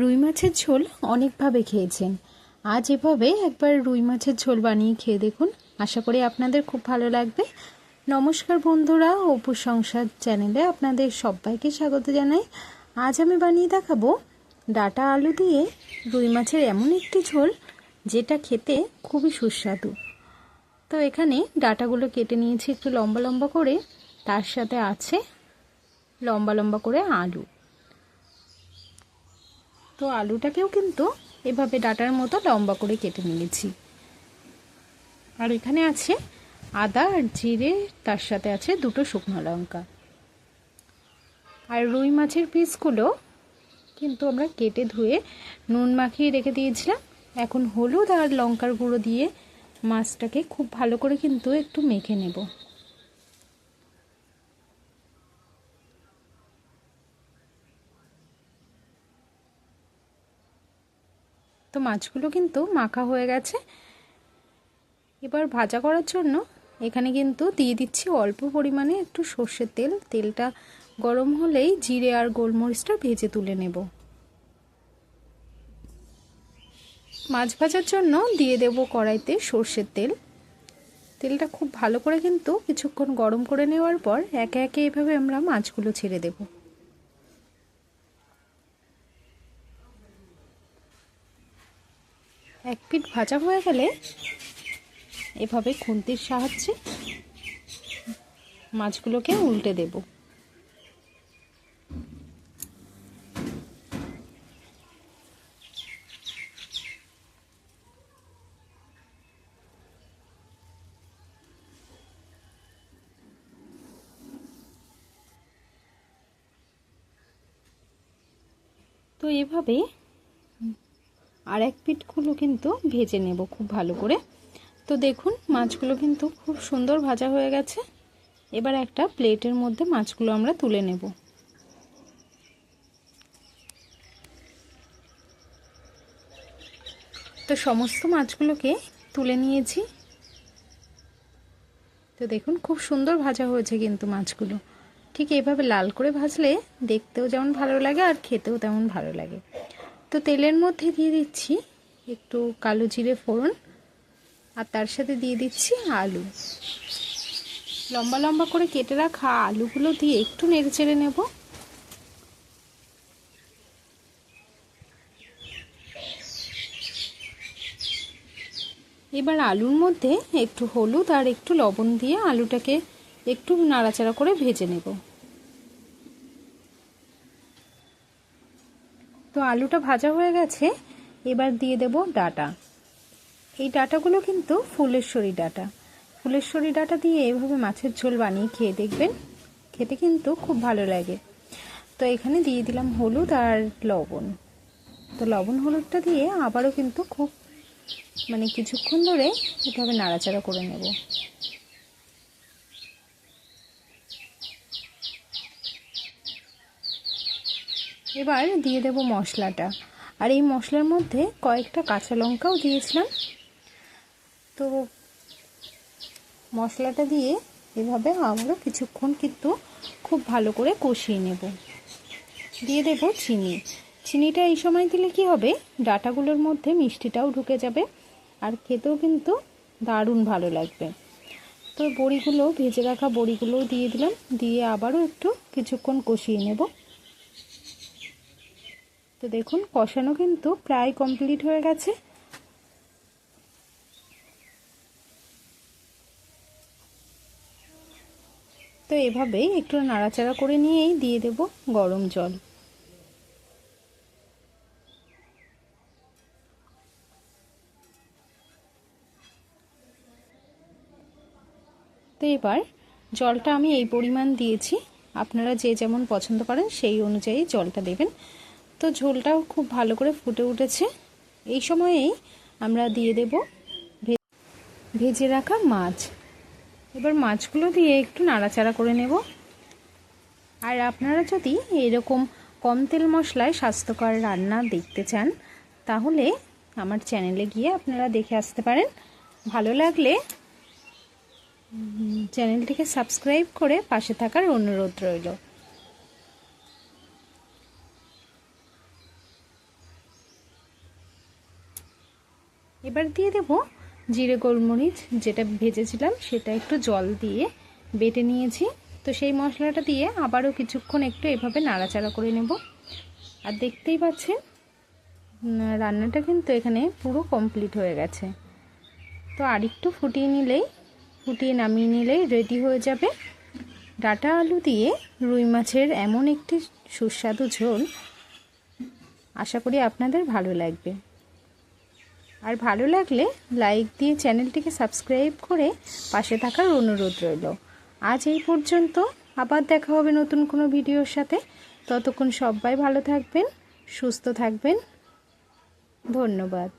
রুই মাছের ঝোল অনেকভাবে খেয়েছেন। আজ এভাবে একবার রুই মাছের ঝোল বানিয়ে খেয়ে দেখুন। আশা করি আপনাদের খুব ভালো লাগবে। নমস্কার বন্ধুরা, অপু সংসার চ্যানেলে আপনাদের সবাইকে স্বাগত জানাই। আজ আমি বানিয়ে দেখাবো ডাটা আলু দিয়ে রুই মাছের এমন একটি ঝোল, যেটা খেতে খুবই সুস্বাদু। তো এখানে ডাটাগুলো কেটে নিয়েছি একটু লম্বা লম্বা করে। তার সাথে আছে লম্বা লম্বা করে আলু। তো আলুটাকেও কিন্তু এভাবে ডাটার মতো লম্বা করে কেটে নিয়েছি। আর এখানে আছে আদা আর জিরে, তার সাথে আছে দুটো শুকনো লঙ্কা। আর রুই মাছের পিসগুলো কিন্তু আমরা কেটে ধুয়ে নুন মাখিয়ে রেখে দিয়েছিলাম। এখন হলুদ আর লঙ্কার গুঁড়ো দিয়ে মাছটাকে খুব ভালো করে কিন্তু একটু মেখে নেব। তো মাছগুলো কিন্তু মাখা হয়ে গেছে। এবার ভাজা করার জন্য এখানে কিন্তু দিয়ে দিচ্ছি অল্প পরিমাণে একটু সর্ষের তেল। তেলটা গরম হলেই জিরে আর গোলমরিচটা ভেজে তুলে নেব। মাছ ভাজার জন্য দিয়ে দেব কড়াইতে সর্ষের তেল। তেলটা খুব ভালো করে কিন্তু কিছুক্ষণ গরম করে নেওয়ার পর একে একে এভাবে আমরা মাছগুলো ছেড়ে দেবো। এক পিঠ ভাজা হয়ে গেলে এভাবে খুন্তির সাহায্যে মাছগুলোকে উল্টে দেব। তো এভাবে আর এক পিঠগুলো কিন্তু ভেজে নেব খুব ভালো করে। তো দেখুন, মাছগুলো কিন্তু খুব সুন্দর ভাজা হয়ে গেছে। এবার একটা প্লেটের মধ্যে মাছগুলো আমরা তুলে নেব। তো সমস্ত মাছগুলোকে তুলে নিয়েছি। তো দেখুন, খুব সুন্দর ভাজা হয়েছে কিন্তু মাছগুলো। ঠিক এইভাবে লাল করে ভাজলে দেখতেও যেমন ভালো লাগে আর খেতেও তেমন ভালো লাগে। তো তেলের মধ্যে দিয়ে দিচ্ছি একটু কালো জিরে ফোড়ন, আর তার সাথে দিয়ে দিচ্ছি আলু। লম্বা লম্বা করে কেটে রাখা আলুগুলো দিয়ে একটু নেড়ে চেড়ে নেব। এবার আলুর মধ্যে একটু হলুদ আর একটু লবণ দিয়ে আলুটাকে একটু নাড়াচাড়া করে ভেজে নেব। তো আলুটা ভাজা হয়ে গেছে, এবার দিয়ে দেব ডাটা। এই ডাটাগুলো কিন্তু ফুলেশ্বরী ডাটা। ফুলেশ্বরী ডাটা দিয়ে এভাবে মাছের ঝোল বানিয়ে খেয়ে দেখবেন, খেতে কিন্তু খুব ভালো লাগে। তো এখানে দিয়ে দিলাম হলুদ আর লবণ। তো লবণ হলুদটা দিয়ে আবারও কিন্তু খুব মানে কিছুক্ষণ ধরে এভাবে নাড়াচাড়া করে নেব। এবার দিয়ে দেব মশলাটা। আর এই মশলার মধ্যে কয়েকটা কাঁচা লঙ্কাও দিয়েছিলাম। তো মশলাটা দিয়ে এভাবে আবারও কিছুক্ষণ কিন্তু খুব ভালো করে কষিয়ে নেব। দিয়ে দেব চিনি। চিনিটা এই সময় দিলে কি হবে? ডাটাগুলোর মধ্যে মিষ্টিটাও ঢুকে যাবে। আর খেতেও কিন্তু দারুণ ভালো লাগবে। তো বড়িগুলো, ভেজে রাখা বড়িগুলোও দিয়ে দিলাম। দিয়ে আবারও একটু কিছুক্ষণ কষিয়ে নেব। তো দেখুন, কষানো কিন্তু প্রায় কমপ্লিট হয়ে গেছে। তো এভাবে একটু নাড়াচাড়া করে নিয়েই দিয়ে দেব গরম জল। তো এবার জলটা আমি এই পরিমাণ দিয়েছি। আপনারা যে যেমন পছন্দ করেন সেই অনুযায়ী জলটা দেবেন। তো ঝোলটাও খুব ভালো করে ফুটে উঠেছে। এই সময়েই আমরা দিয়ে দেব ভেজে রাখা মাছ। এবার মাছগুলো দিয়ে একটু নাড়াচাড়া করে নেব। আর আপনারা যদি এরকম কম তেল মশলায় স্বাস্থ্যকর রান্না দেখতে চান, তাহলে আমার চ্যানেলে গিয়ে আপনারা দেখে আসতে পারেন। ভালো লাগলে চ্যানেলটিকে সাবস্ক্রাইব করে পাশে থাকার অনুরোধ রইল। এবার দিয়ে দেব জিরে গোলমরিচ, যেটা ভেজেছিলাম সেটা একটু জল দিয়ে বেটে নিয়েছি। তো সেই মশলাটা দিয়ে আবারও কিছুক্ষণ একটু এভাবে নাড়াচাড়া করে নেব। আর দেখতেই পাচ্ছেন রান্নাটা কিন্তু এখানে পুরো কমপ্লিট হয়ে গেছে। তো আরেকটু ফুটিয়ে নিলেই, ফুটিয়ে নামিয়ে নিলেই রেডি হয়ে যাবে। ডাটা আলু দিয়ে রুই মাছের এমন একটি সুস্বাদু ঝোল, আশা করি আপনাদের ভালো লাগবে। আর ভালো লাগলে লাইক দিয়ে চ্যানেলটিকে সাবস্ক্রাইব করে পাশে থাকার অনুরোধ রইল। আজ এই পর্যন্ত, আবার দেখা হবে নতুন কোনো ভিডিওর সাথে। ততক্ষণ সবাই ভালো থাকবেন, সুস্থ থাকবেন। ধন্যবাদ।